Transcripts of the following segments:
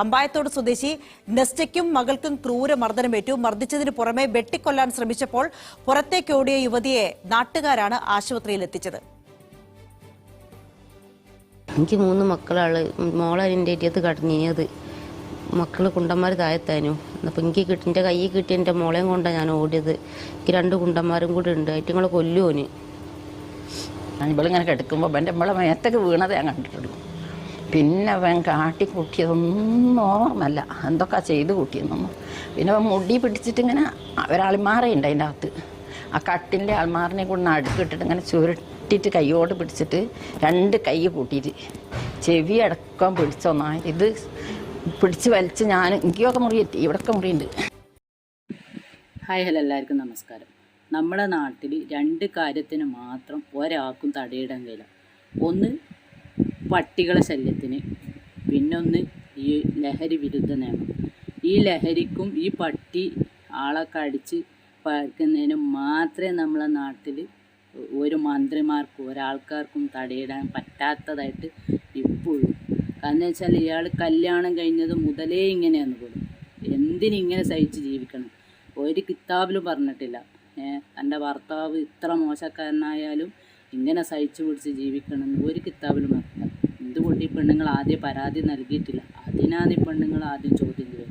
അമ്പായത്തോട് സ്വദേശി നെസ്റ്റയ്ക്കും മകൾക്കും ക്രൂര മർദ്ദനമേറ്റു. മർദ്ദിച്ചതിന് പുറമെ വെട്ടിക്കൊല്ലാൻ ശ്രമിച്ചപ്പോൾ പുറത്തേക്കോടിയ യുവതിയെ നാട്ടുകാരാണ് ആശുപത്രിയിൽ എത്തിച്ചത്. എനിക്ക് മൂന്ന് മക്കളാൾ മോളെ എന്റെ അരിയത്ത് കടഞ്ഞത് മക്കൾ കുണ്ടന്മാർ താഴത്താനു. അപ്പം എനിക്ക് കിട്ടി എന്റെ കയ്യിൽ കിട്ടി എന്റെ മോളെയും കൊണ്ടാണ് ഞാൻ ഓടിയത്. എനിക്ക് രണ്ട് കുണ്ടന്മാരും കൂടെ ഉണ്ട്. അയറ്റുങ്ങളെ കൊല്ലുവോന് ഇവളിങ്ങനെ കിടക്കുമ്പോൾ എന്റെ നമ്മളെ മേത്തൊക്കെ വീണത് ഞാൻ കണ്ടിട്ടുള്ളൂ. പിന്നെ അവൻ കാട്ടി കൂട്ടിയതൊന്നും ഓർമ്മല്ല എന്തൊക്കെ ചെയ്ത് കൂട്ടിയെന്നൊന്നും. പിന്നെ അവൻ മുടി പിടിച്ചിട്ട് ഇങ്ങനെ ഒരാൾമാറുണ്ട് അതിന്റെ അകത്ത്. ആ കട്ടിന്റെ ആൾമാറിനെ കൊണ്ട് അടുക്കിട്ടിട്ട് ഇങ്ങനെ ചുരുട്ടിയിട്ട് കൈയോട് പിടിച്ചിട്ട് രണ്ട് കൈ കൂട്ടിയിട്ട് ചെവി അടക്കം പിടിച്ചൊന്നാ ഇത് പിടിച്ച് വലിച്ച് ഞാൻ എനിക്കൊക്കെ മുറിയെത്തി ഇവിടൊക്കെ മുറിയുണ്ട്. ഹായ് ഹലോ എല്ലാവർക്കും നമസ്കാരം. നമ്മുടെ നാട്ടിൽ രണ്ട് കാര്യത്തിന് മാത്രം ഒരാൾക്കും തടയിടാൻ കഴിയില്ല. ഒന്ന് പട്ടികളെ ശല്യത്തിന്. പിന്നൊന്ന് ഈ ലഹരി വിരുദ്ധ നിയമം. ഈ ലഹരിക്കും ഈ പട്ടി ആളെ കടിച്ച് പഴക്കുന്നതിനും മാത്രമേ നമ്മളെ നാട്ടിൽ ഒരു മന്ത്രിമാർക്കും ഒരാൾക്കാർക്കും തടയിടാൻ പറ്റാത്തതായിട്ട് ഇപ്പോഴും കാരണം വെച്ചാൽ ഇയാൾ കല്യാണം കഴിഞ്ഞത് മുതലേ ഇങ്ങനെയാണ് പോലും. എന്തിനിങ്ങനെ സഹിച്ച് ജീവിക്കണം? ഒരു കിതാബിലും പറഞ്ഞിട്ടില്ല. എന്റെ ഭർത്താവ് ഇത്ര മോശക്കാരനായാലും ഇങ്ങനെ സഹിച്ചു പിടിച്ച് ജീവിക്കണം ഒരു കിതാബിലും പറഞ്ഞില്ല എന്തുകൊണ്ട് ഈ പെണ്ണുങ്ങൾ ആദ്യം പരാതി നൽകിയിട്ടില്ല? അതിനാണ് ഈ പെണ്ണുങ്ങൾ ആദ്യം ചോദ്യം ചെയ്യുന്നത്.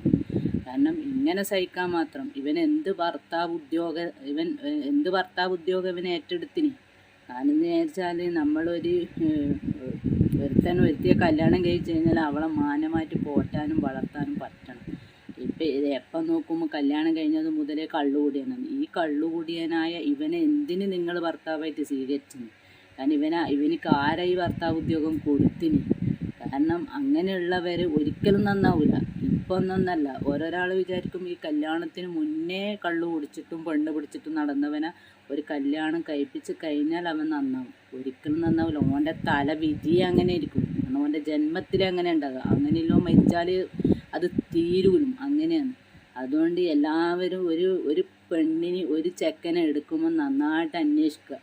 കാരണം ഇങ്ങനെ സഹിക്കാൻ മാത്രം ഇവൻ എന്ത് ഭർത്താവ് ഉദ്യോഗ ഇവൻ എന്ത് ഭർത്താവ് ഉദ്യോഗം ഇവൻ ഏറ്റെടുത്തിന്? കാരണം എന്ന് വിചാരിച്ചാൽ നമ്മളൊരു ഒരുത്തൻ ഒരുത്തിയെ കല്യാണം കഴിച്ച് കഴിഞ്ഞാൽ അവളെ മാനമായിട്ട് പോറ്റാനും വളർത്താനും പറ്റണം. ഇപ്പം ഇത് എപ്പം നോക്കുമ്പോൾ കല്യാണം കഴിഞ്ഞത് മുതലേ കള്ളുകൂടിയാണ് ഈ കള്ളുകൂടിയനായ ഇവനെ എന്തിന് നിങ്ങൾ ഭർത്താവായിട്ട് സ്വീകരിച്ചത് കാരണം ഇവന ഇവനിക്ക് ആരാ ഈ ഭർത്താവ് ഉദ്യോഗം കൊടുത്തിന്? കാരണം അങ്ങനെയുള്ളവർ ഒരിക്കലും നന്നാവില്ല ഇപ്പം ഒന്നൊന്നല്ല ഓരോരാൾ വിചാരിക്കും ഈ കല്യാണത്തിന് മുന്നേ കള്ളു കുടിച്ചിട്ടും പെണ്ണ് പിടിച്ചിട്ടും നടന്നവനെ ഒരു കല്യാണം കഴിപ്പിച്ച് കഴിഞ്ഞാൽ അവൻ നന്നാവും. ഒരിക്കലും നന്നാവില്ല ഓന്റെ തല വിധി അങ്ങനെ ഇരിക്കും കാരണം ഓന്റെ ജന്മത്തിൽ അങ്ങനെ ഉണ്ടാകുക അങ്ങനെയല്ലോ മരിച്ചാൽ അത് തീരൂലും. അങ്ങനെയാണ്. അതുകൊണ്ട് എല്ലാവരും ഒരു ഒരു പെണ്ണിന് ഒരു ചെക്കനെ എടുക്കുമ്പോൾ നന്നായിട്ട് അന്വേഷിക്കുക.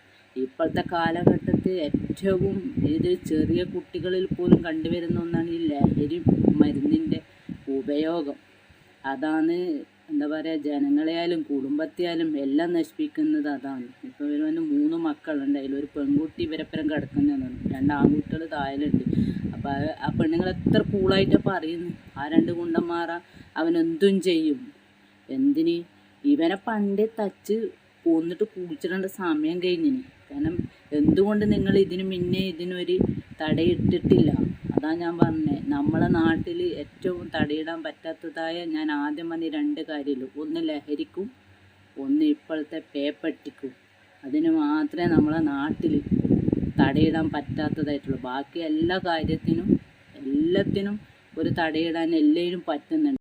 ഇപ്പോഴത്തെ കാലഘട്ടത്തിൽ ഏറ്റവും ഇത് ചെറിയ കുട്ടികളിൽ പോലും കണ്ടുവരുന്ന ഒന്നാണ് ഈ ലഹരി മരുന്നിന്റെ ഉപയോഗം. അതാണ് എന്താ പറയുക ജനങ്ങളെയായാലും കുടുംബത്തെയായാലും എല്ലാം നശിപ്പിക്കുന്നത് അതാണ്. ഇപ്പോൾ ഇവർ വന്ന് മൂന്ന് മക്കളുണ്ട് അതിൽ ഒരു പെൺകുട്ടി ഇവരെപ്പുറം കിടക്കുന്നതാണ് രണ്ട് ആൺകുട്ടികൾ താഴെയുണ്ട്. അപ്പോൾ ആ പെണ്ണുങ്ങൾ എത്ര കൂളായിട്ടാണ് പറയുന്നത് ആ രണ്ട് കുണ്ടന്മാറ അവനെന്തും ചെയ്യും. എന്തിന്? ഇവനെ പണ്ടേ തച്ച് കൊന്നിട്ട് കുളിച്ചിടേണ്ട സമയം കഴിഞ്ഞിന് കാരണം എന്തുകൊണ്ട് നിങ്ങൾ ഇതിന് മുന്നേ ഇതിനൊരു തടയിട്ടിട്ടില്ല? അതാ ഞാൻ പറഞ്ഞത് നമ്മളെ നാട്ടിൽ ഏറ്റവും തടയിടാൻ പറ്റാത്തതായ ഞാൻ ആദ്യം പറഞ്ഞ രണ്ട് കാര്യമുള്ളൂ ഒന്ന് ലഹരിക്കും ഒന്ന് ഇപ്പോഴത്തെ പേപ്പട്ടിക്കും. അതിന് മാത്രമേ നമ്മളെ നാട്ടിൽ തടയിടാൻ പറ്റാത്തതായിട്ടുള്ളൂ. ബാക്കി എല്ലാ കാര്യത്തിനും എല്ലാത്തിനും ഒരു തടയിടാൻ എല്ലാവരും പറ്റുന്നുണ്ട്.